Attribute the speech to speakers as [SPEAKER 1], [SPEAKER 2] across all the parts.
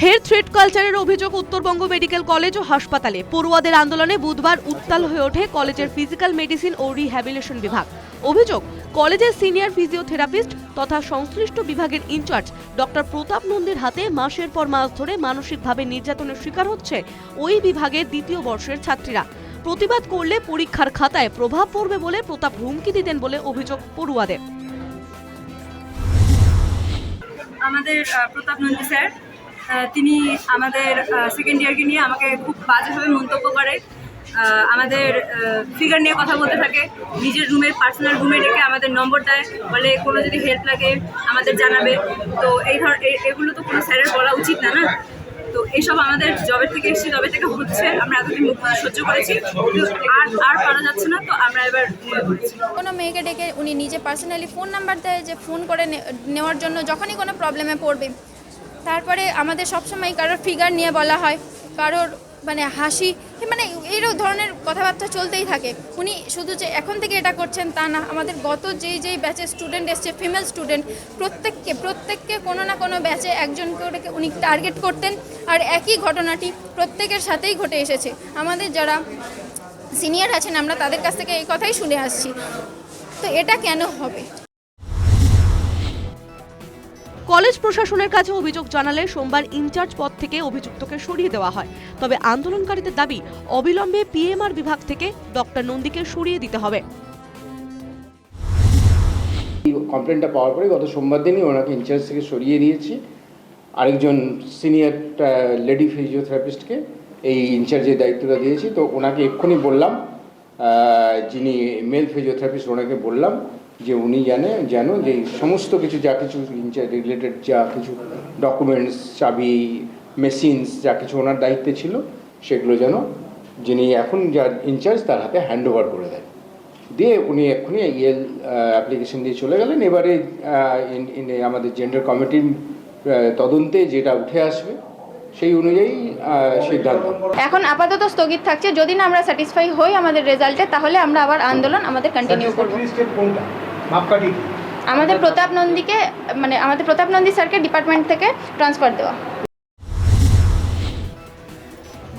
[SPEAKER 1] Street কালচারের অভিযোগ Uttarbanga medical college ও হাসপাতালে। পড়ুয়াদের আন্দোলনে বুধবার উত্তাল হয়ে ওঠে কলেজের ফিজিক্যাল মেডিসিন ও রিহ্যাবিলিটেশন বিভাগ। অভিযোগ, কলেজের সিনিয়র ফিজিওথেরাপিস্ট তথা সংশ্লিষ্ট বিভাগের ইনচার্জ ডক্টর প্রতাপ নন্দীর হাতে মাসের পর মাস ধরে মানসিকভাবে নির্যাতনের শিকার হচ্ছে ওই বিভাগের দ্বিতীয় বর্ষের ছাত্রীরা। প্রতিবাদ করলে পরীক্ষার খাতায় প্রভাব পড়বে বলে প্রতাপ হুমকি দিতেন বলে অভিযোগ পড়ুয়াদের।
[SPEAKER 2] আমাদের প্রতাপ নন্দী স্যার তিনি আমাদের সেকেন্ড ইয়ারকে নিয়ে আমাকে খুব বাজেভাবে মন্তব্য করে। আমাদের ফিগার নিয়ে কথা বলতে থাকে। নিজের রুমের পার্সোনাল রুমে ডেকে আমাদের নম্বর দেয়। বলে কোনো যদি হেল্প লাগে, আমাদের জানাবে। তো এই ধর এগুলো তো কোনো স্যারের বলা উচিত না না? তো এইসব আমাদের জবে থেকে এসেছি জবে থেকে হচ্ছে। আমরা এতদিন মুখ সহ্য করেছি। আর আর পারা যাচ্ছে না, তো আমরা এবার
[SPEAKER 3] কোনো মেয়েকে ডেকে উনি নিজে পার্সোনালি ফোন নাম্বার দেয় যে ফোন করে নেওয়ার জন্য যখনই কোনো প্রবলেমে পড়বে। তারপরে আমাদের সবসময় কারোর ফিগার নিয়ে বলা হয়, কারোর মানে হাসি মানে এইরকম ধরনের কথাবার্তা চলতেই থাকে। উনি শুধু যে এখন থেকে এটা করছেন তা না, আমাদের গত যেই যেই ব্যাচের স্টুডেন্ট এসছে ফিমেল স্টুডেন্ট প্রত্যেককে প্রত্যেককে কোনো না কোনো ব্যাচে একজন করে উনি টার্গেট করতেন। আর একই ঘটনাটি প্রত্যেকের সাথেই ঘটে এসেছে। আমাদের যারা সিনিয়র আছেন, আমরা তাদের কাছ থেকে এই কথাই শুনে আসছি। তো এটা কেন হবে?
[SPEAKER 1] কলেজ প্রশাসনের কাছে অভিযোগ জানালে সোমবার ইনচার্জ পদ থেকে অভিযুক্তকে সরিয়ে দেওয়া হয়। তবে আন্দোলনকারীদের দাবি, অবিলম্বে পিএমআর বিভাগ থেকে ডক্টর নন্দীকে সরিয়ে দিতে হবে।
[SPEAKER 4] কমপ্লেনটা পাওয়ার পরে গত সোমবার দিনই ওনাকে ইনচার্জ থেকে সরিয়ে দিয়েছি। আরেকজন সিনিয়র লেডি ফিজিওথেরাপিস্টকে এই ইনচার্জের দায়িত্বটা দিয়েছি। তো ওনাকে এক্ষুনি বললাম যিনি মেল ফিজিওথেরাপিস্ট ওনাকে বললাম যে উনি জানে যেন যে সমস্ত কিছু যা কিছু রিলেটেড যা কিছু ডকুমেন্টস চাবি মেশিনস যা কিছু ওনার দায়িত্বে ছিল, সেগুলো যেন যিনি এখন যা ইনচার্জ তার হাতে হ্যান্ড ওভার করে দেয় দিয়ে উনি এক্ষুনি ইয়েল অ্যাপ্লিকেশন দিয়ে চলে গেলেন। এবারে আমাদের জেন্ডার কমিটির তদন্তে যেটা উঠে আসবে সেই অনুযায়ী সিদ্ধান্ত।
[SPEAKER 3] এখন আপাতত স্থগিত থাকছে। যদি না আমরা স্যাটিসফাই হই আমাদের রেজাল্টে তাহলে আমরা আবার আন্দোলন আমাদের কন্টিনিউ করব। আমাদের প্রতাপ নন্দীকে মানে আমাদের প্রতাপ নন্দী স্যারকে ডিপার্টমেন্ট থেকে ট্রান্সফার দেওয়া।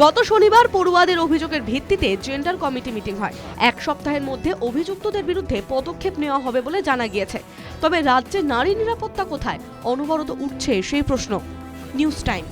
[SPEAKER 1] গত শনিবার পড়ুয়াদের অভিযোগের ভিত্তিতে জেন্ডার কমিটি মিটিং হয়। এক সপ্তাহের মধ্যে অভিযুক্তদের বিরুদ্ধে পদক্ষেপ নেওয়া হবে বলে জানা গিয়েছে। তবে রাজ্যে নারী নিরাপত্তা কোথায়? অনবরত উঠছে সেই প্রশ্ন। News time.